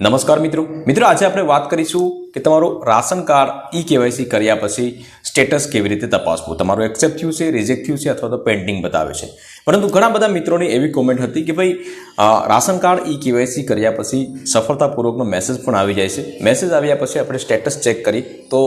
નમસ્કાર મિત્રો. મિત્રો, આજે આપણે વાત કરીશું કે તમારું રાશન કાર્ડ ઈ કેવાયસી કર્યા પછી સ્ટેટસ કેવી રીતે તપાસવું? તમારું એક્સેપ્ટ થયું છે, રિજેક્ટ થયું છે અથવા તો પેન્ડિંગ બતાવે છે? પરંતુ ઘણા બધા મિત્રોની એવી કોમેન્ટ હતી કે ભાઈ રાશન કાર્ડ ઈ કેવાયસી કર્યા પછી સફળતાપૂર્વકનો મેસેજ પણ આવી જાય છે. મેસેજ આવ્યા પછી આપણે સ્ટેટસ ચેક કરી તો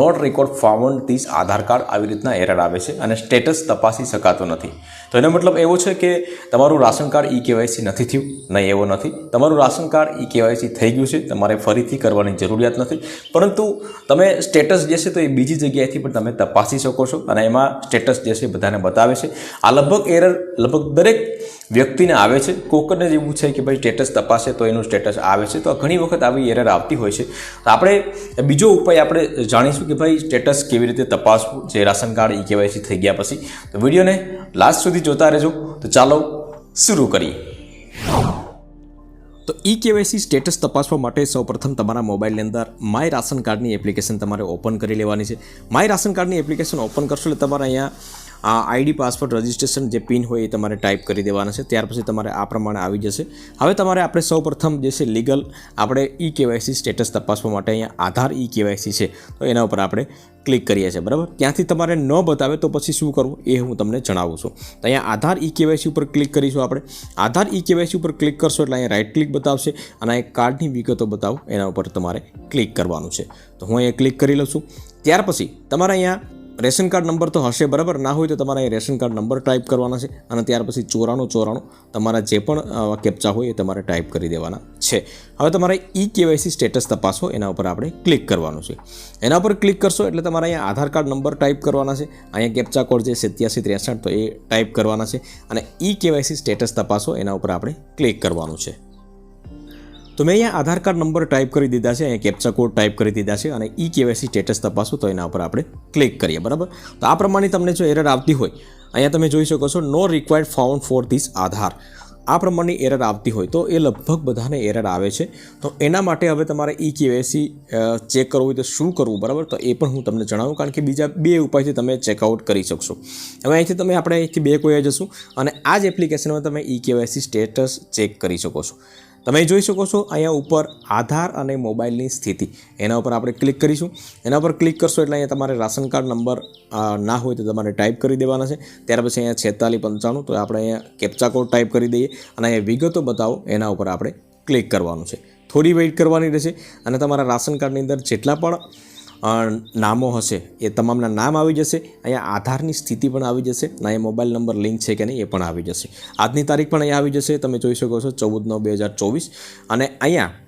not record found this Aadhaar card આવી રીતના એરર આવે છે અને સ્ટેટસ તપાસી શકાતો નથી. તો એનો મતલબ એવો છે કે તમારું રાશન કાર્ડ ઈ કેવાયસી નથી થયું? નહીં, એવો નથી. તમારું રાશન કાર્ડ ઈ કેવાયસી થઈ ગયું છે. તમારે ફરીથી કરવાની જરૂરિયાત નથી. પરંતુ તમે સ્ટેટસ જે છે તો એ બીજી જગ્યાએથી પણ તમે તપાસી શકો છો અને એમાં સ્ટેટસ જે છે બધાને બતાવે છે. આ લગભગ એરર, લગભગ દરેક વ્યક્તિને આવે છે. કોકરને એવું છે કે ભાઈ સ્ટેટસ તપાસે તો એનું સ્ટેટસ આવે છે. તો ઘણી વખત આવી એરર આવતી હોય છે. તો આપણે બીજો ઉપાય આપણે જાણીશું કે ભાઈ સ્ટેટસ કેવી રીતે તપાસવું, જે રાશન કાર્ડ ઈ કેવાયસી થઈ ગયા પછી. તો વિડીયોને લાસ્ટ સુધી જોતા રહેજો. તો ચાલો, શરૂ કરીએ. તો ઈ કેવાયસી સ્ટેટસ તપાસવા માટે સૌપ્રથમ તમારા મોબાઈલની અંદર માય રાશન કાર્ડની એપ્લિકેશન તમારે ઓપન કરી લેવાની છે. માય રાશન કાર્ડની એપ્લિકેશન ઓપન કરશો એટલે તમારે અહીંયા આ આઈડી, પાસવર્ડ, રજિસ્ટ્રેશન જે પિન હોય એ તમારે ટાઈપ કરી દેવાના છે. ત્યાર પછી તમારે આ પ્રમાણે આવી જશે. હવે તમારે આપણે સૌપ્રથમ જે છે લીગલ આપણે ઈ કેવાયસી સ્ટેટસ તપાસવા માટે અહીંયા આધાર ઈ કેવાયસી છે. તો એના ઉપર આપણે ક્લિક કરીએ છીએ, બરાબર? ત્યાંથી તમારે ન બતાવે તો પછી શું કરવું એ હું તમને જણાવું છું. તો અહીંયા આધાર ઈ કેવાયસી ઉપર ક્લિક કરીશું આપણે. આધાર ઈ કેવાયસી ઉપર ક્લિક કરશો એટલે અહીંયા રાઈટ ક્લિક બતાવશે અને આ કાર્ડની વિગતો બતાવો. એના ઉપર તમારે ક્લિક કરવાનું છે. તો હું અહીંયા ક્લિક કરી લઉં છું. ત્યાર પછી તમારે અહીંયા રેશન કાર્ડ નંબર તો હશે, બરાબર? ના હોય તો તમારે અહીં રેશન કાર્ડ નંબર ટાઈપ કરવાના છે અને ત્યાર પછી ચોરાણું ચોરાણું તમારા જે પણ કેપ્ચા હોય એ તમારે ટાઈપ કરી દેવાના છે. હવે તમારે ઈ કેવાયસી સ્ટેટસ તપાસો, એના ઉપર આપણે ક્લિક કરવાનું છે. એના ઉપર ક્લિક કરશો એટલે તમારે અહીંયા આધાર કાર્ડ નંબર ટાઈપ કરવાના છે, અહીંયા કેપ્ચા કોડ છે સત્યાસી ત્રેસઠ તો એ ટાઈપ કરવાના છે અને ઈ કેવાયસી સ્ટેટસ તપાસો, એના ઉપર આપણે ક્લિક કરવાનું છે. તો મેં અહીંયા આધાર કાર્ડ નંબર ટાઈપ કરી દીધા છે, અહીંયા કેપ્ચા કોડ ટાઈપ કરી દીધા છે અને ઈ કેવાયસી સ્ટેટસ તપાસો તો એના ઉપર આપણે ક્લિક કરીએ, બરાબર? તો આ પ્રમાણે તમને જો એરર આવતી હોય, અહીંયા તમે જોઈ શકો છો no required found for this Aadhaar. આ પ્રમાણની એરર આવતી હોય તો એ લગભગ બધાને એરર આવે છે. તો એના માટે હવે તમારે ઈ કેવાયસી ચેક કરવું હોય તો શું કરવું, બરાબર? તો એ પણ હું તમને જણાવું, કારણ કે બીજા બે ઉપાયથી તમે ચેકઆઉટ કરી શકશો. હવે અહીંથી તમે આપણે અહીંથી બે કોઈ જશું અને આ જ એપ્લિકેશનમાં તમે ઈ કેવાયસી સ્ટેટસ ચેક કરી શકો છો. તમે જોઈ શકો છો અહીંયા ઉપર આધાર અને મોબાઈલની સ્થિતિ. એના ઉપર આપણે ક્લિક કરીશું. એના ઉપર ક્લિક કરશો એટલે અહીંયા તમારે રાશન કાર્ડ નંબર ના હોય તો તમારે ટાઈપ કરી દેવાના છે. ત્યાર પછી અહીંયા છેતાલીસ પંચાણું, તો આપણે અહીંયા કેપ્ચા કોડ ટાઈપ કરી દઈએ અને અહીંયા વિગતો બતાવો. એના ઉપર આપણે ક્લિક કરવાનું છે. થોડી વેઇટ કરવાની રહેશે અને તમારા રાશન કાર્ડની અંદર જેટલા પણ નામો હશે, એ તમામના નામ આવી જશે, અહીંયા આધારની સ્થિતિ પણ આવી જશે, અને અહીંયા મોબાઈલ નંબર, લિંક છે કે નહીં, એ પણ આવી જશે. આજની તારીખ પણ અહીંયા આવી જશે, તમે જોઈ શકો છો ચૌદ નવ બે હજાર ચોવીસ, અને અહીંયા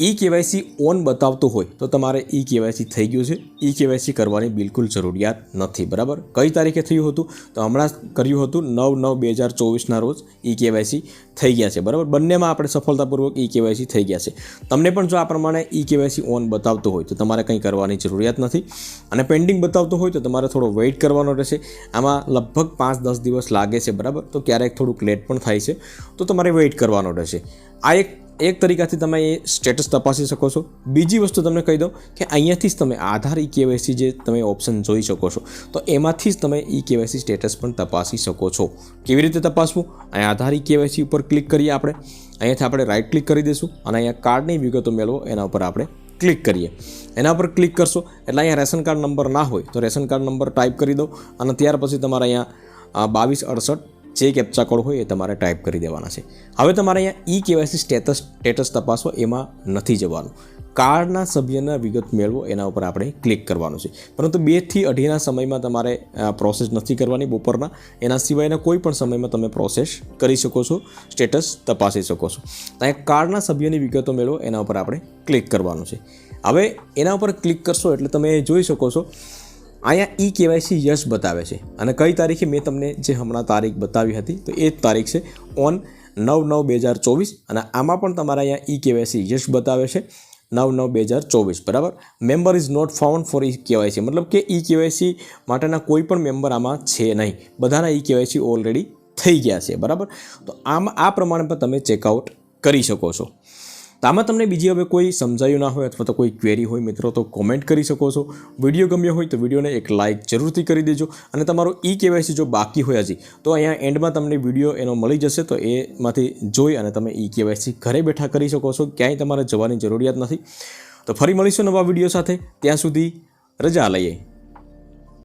ઈ કેવાયસી ઓન બતાવતું હોય તો તમારે ઈ કેવાયસી થઈ ગયું છે. ઈ કેવાયસી કરવાની બિલકુલ જરૂરિયાત નથી, બરાબર? કઈ તારીખે થયું હતું? તો હમણાં જ કર્યું હતું નવ નવ બે હજાર ચોવીસના રોજ ઈ કેવાયસી થઈ ગયા છે, બરાબર? બંનેમાં આપણે સફળતાપૂર્વક ઈ કેવાયસી થઈ ગયા છે. તમને પણ જો આ પ્રમાણે ઈ કેવાયસી ઓન બતાવતું હોય તો તમારે કંઈ કરવાની જરૂરિયાત નથી. અને પેન્ડિંગ બતાવતું હોય તો તમારે થોડો વેઇટ કરવાનો રહેશે. આમાં લગભગ પાંચ દસ દિવસ લાગે છે, બરાબર? તો ક્યારેક થોડુંક લેટ પણ થાય છે. તો તમારે વેઇટ કરવાનો રહેશે. આ એક એક તરીકાથી તમે એ સ્ટેટસ તપાસી શકો છો. બીજી વસ્તુ તમને કહી દઉં કે અહીંયાથી જ તમે આધાર ઈ કેવાયસી જે તમે ઓપ્શન જોઈ શકો છો. તો એમાંથી જ તમે ઈ કેવાયસી સ્ટેટસ પણ તપાસી શકો છો. કેવી રીતે તપાસવું? અહીંયા આધાર ઈ કેવાયસી ઉપર ક્લિક કરીએ આપણે. અહીંયાથી આપણે રાઈટ ક્લિક કરી દઈશું અને અહીંયા કાર્ડની વિગતો મેળવો, એના ઉપર આપણે ક્લિક કરીએ. એના પર ક્લિક કરશો, એટલે અહીંયા રેશન કાર્ડ નંબર ના હોય તો રેશન કાર્ડ નંબર ટાઈપ કરી દો અને ત્યાર પછી તમારે અહીંયા બાવીસ અડસઠ જે કેપ્ચા કોડ હોય એ તમારે ટાઈપ કરી દેવાના છે. હવે તમારે અહીંયા ઈ કેવાયસી સ્ટેટસ સ્ટેટસ તપાસો, એમાં નથી જવાનું. કાર્ડના સભ્યના વિગત મેળવો, એના ઉપર આપણે ક્લિક કરવાનું છે. પરંતુ બેથી અઢીના સમયમાં તમારે પ્રોસેસ નથી કરવાની બપોરના. એના સિવાયના કોઈ પણ સમયમાં તમે પ્રોસેસ કરી શકો છો સ્ટેટસ તપાસી શકો છો. ત્યાં કાર્ડના સભ્યની વિગતો મેળવો, એના ઉપર આપણે ક્લિક કરવાનું છે. હવે એના ઉપર ક્લિક કરશો એટલે તમે જોઈ શકો છો અહીંયા ઈ કેવાયસી યસ બતાવે છે. અને કઈ તારીખે મેં તમને જે હમણાં તારીખ બતાવી હતી, તો એ જ તારીખ છે ઓન નવ નવ બે હજાર ચોવીસ. અને આમાં પણ તમારા અહીંયા ઈ કેવાયસી યસ બતાવે છે નવ નવ બે હજાર ચોવીસ, બરાબર? Member is not found for e KYC. મતલબ કે ઈ કેવાયસી માટેના કોઈ પણ મેમ્બર આમાં છે નહીં. બધાના ઈ કેવાયસી ઓલરેડી થઈ ગયા છે, બરાબર? તો આમ આ પ્રમાણે પણ તમે ચેકઆઉટ કરી શકો છો. તો આમાં તમને બીજી હવે કોઈ સમજાયું ના હોય અથવા તો કોઈ ક્વેરી હોય, મિત્રો, તો કોમેન્ટ કરી શકો છો. વીડિયો ગમ્યો હોય તો વિડીયોને એક લાઇક જરૂરથી કરી દેજો અને તમારો ઈ કેવાયસી જો બાકી હોય હજી, તો અહીંયા એન્ડમાં તમને વીડિયો એનો મળી જશે, તો એમાંથી જોઈ અને તમે ઈ કેવાયસી ઘરે બેઠા કરી શકો છો. ક્યાંય તમારે જવાની જરૂરિયાત નથી. તો ફરી મળીશું નવા વીડિયો સાથે. ત્યાં સુધી રજા લઈએ.